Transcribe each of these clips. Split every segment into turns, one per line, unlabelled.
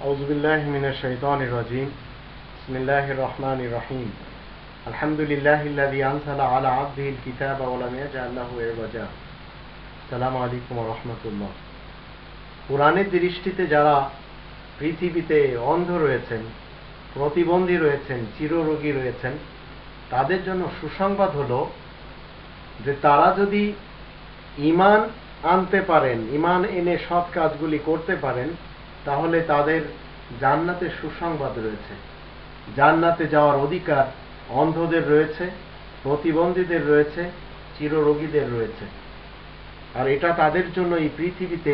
أعوذ بالله من الشيطان الرجيم بسم الله الرحمن الرحيم الحمد لله الذي أنزل على عبده الكتاب ولم يجعل له عوجا السلام عليكم ورحمة الله কোরআনের দৃষ্টিতে যারা পৃথিবীতে অন্ধ রয়েছেন প্রতিবন্ধী রয়েছেন চিররোগী রয়েছেন তাদের জন্য সুসংবাদ হলো যে তারা যদি ইমান আনতে পারেন ইমান এনে সৎ কাজগুলি করতে পারেন তাহলে তাদের জান্নাতে সুসংবাদ রয়েছে। জান্নাতে যাওয়ার অধিকার অন্ধদের রয়েছে, প্রতিবন্ধীদের রয়েছে, চিররোগীদের রয়েছে। আর এটা তাদের জন্য এই পৃথিবীতে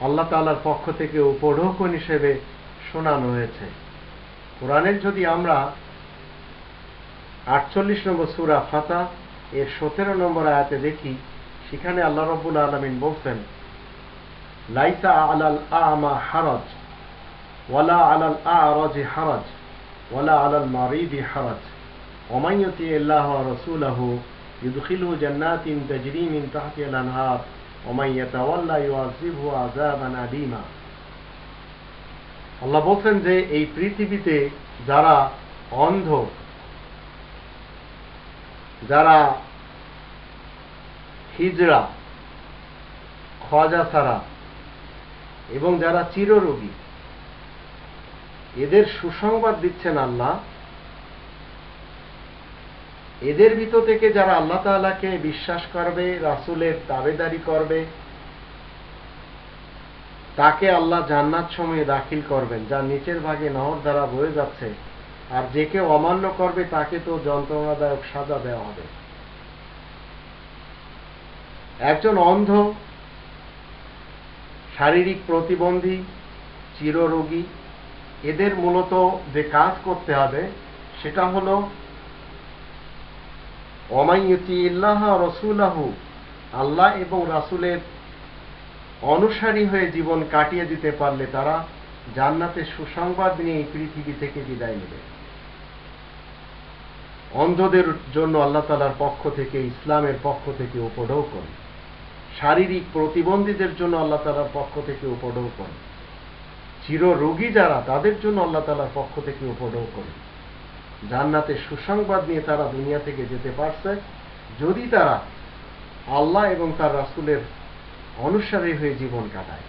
আল্লাহ তালার পক্ষ থেকে উপঢৌকন হিসেবে শোনানো হয়েছে। কোরআনের যদি আমরা আটচল্লিশ নম্বর সুরা ফাতা এর সতেরো নম্বর আয়াতে দেখি, সেখানে আল্লাহ রব্বুল আলমিন বলছেন লাইসা আলাল আমা হারজ ওয়ালা আলাল আরজ হারজ ওয়ালা আলাল মারিদি হারজ ومن يطع الله ورسوله يدخله جنات تجري من تحتها الانهار ومن يتولى يعذبه عذابا أليما আল্লাহ বলছেন যে এই পৃথিবীতে যারা অন্ধ যারা হিজড়া খজা ছাড়া এবং যারা চিররোগী, এদের সুসংবাদ দিচ্ছেন আল্লাহ। এদের ভিতর থেকে যারা আল্লাহ তাআলাকে বিশ্বাস করবে, রাসূলের দাবেদারি করবে, তাকে আল্লাহ জান্নাত সময়ে দাখিল করবেন যা নিচের ভাগে নহর দ্বারা বয়ে যাচ্ছে। আর যে কেউ অমান্য করবে, তাকে তো যন্ত্রণাদায়ক সাজা দেওয়া হবে। একজন অন্ধ শারীরিক প্রতিবন্ধী, চিররোগী, এদের মূলত যে কাজ করতে হবে সেটা হলো অমাইয়তি ইল্লাহ রসুলাহু, আল্লাহ এবং রাসুলের অনুসারী হয়ে জীবন কাটিয়ে দিতে পারলে তারা জান্নাতের সুসংবাদ নিয়ে এই পৃথিবী থেকে বিদায় নেবে। অন্ধদের জন্য আল্লাহ তালার পক্ষ থেকে, ইসলামের পক্ষ থেকে উপঢৌকন। শারীরিক প্রতিবন্ধীদের জন্য আল্লাহ তালার পক্ষ থেকে উপঢৌকন। চির রোগী যারা, তাদের জন্য আল্লাহ তালার পক্ষ থেকে উপঢৌকন। জান্নাতের সুসংবাদ নিয়ে তারা দুনিয়া থেকে যেতে পারছে। যদি তারা আল্লাহ এবং তার রাসুলের অনুসারী হয়ে জীবন কাটায়।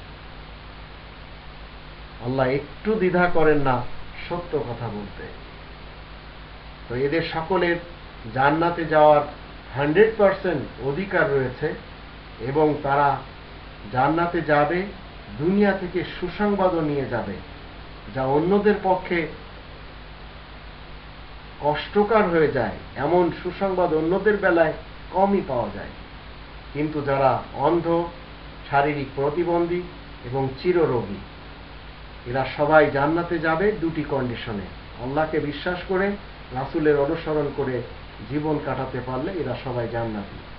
আল্লাহ একটু দ্বিধা করেন না, সত্য কথা বলতে। তো এদের সকলের জান্নাতে যাওয়ার হান্ড্রেড পারসেন্ট অধিকার রয়েছে। এবং তারা জান্নাতে যাবে, দুনিয়া থেকে সুসংবাদও নিয়ে যাবে, যা অন্যদের পক্ষে কষ্টকর হয়ে যায়। এমন সুসংবাদ অন্যদের বেলায় কমই পাওয়া যায়। কিন্তু যারা অন্ধ, শারীরিক প্রতিবন্ধী এবং চিররোগী, এরা সবাই জান্নাতে যাবে দুটি কন্ডিশনে। আল্লাহকে বিশ্বাস করে, রাসুলের অনুসরণ করে জীবন কাটাতে পারলে এরা সবাই জান্নাতি।